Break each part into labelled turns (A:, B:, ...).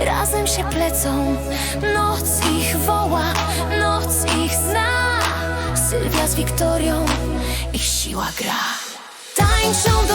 A: razem się plecą. Noc ich woła, noc ich zna. Sylwia z Wiktorią, ich siła gra. Tańczą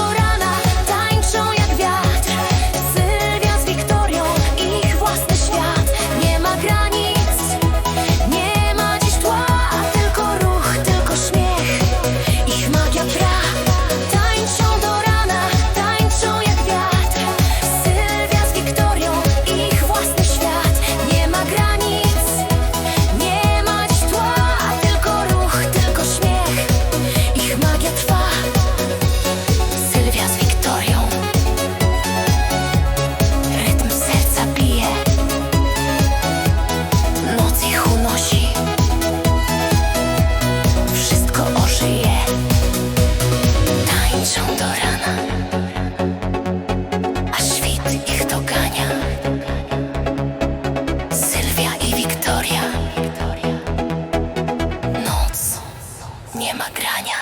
A: tańczą do rana. A świt ich dogania. Sylwia i Wiktoria. Noc nie ma grania.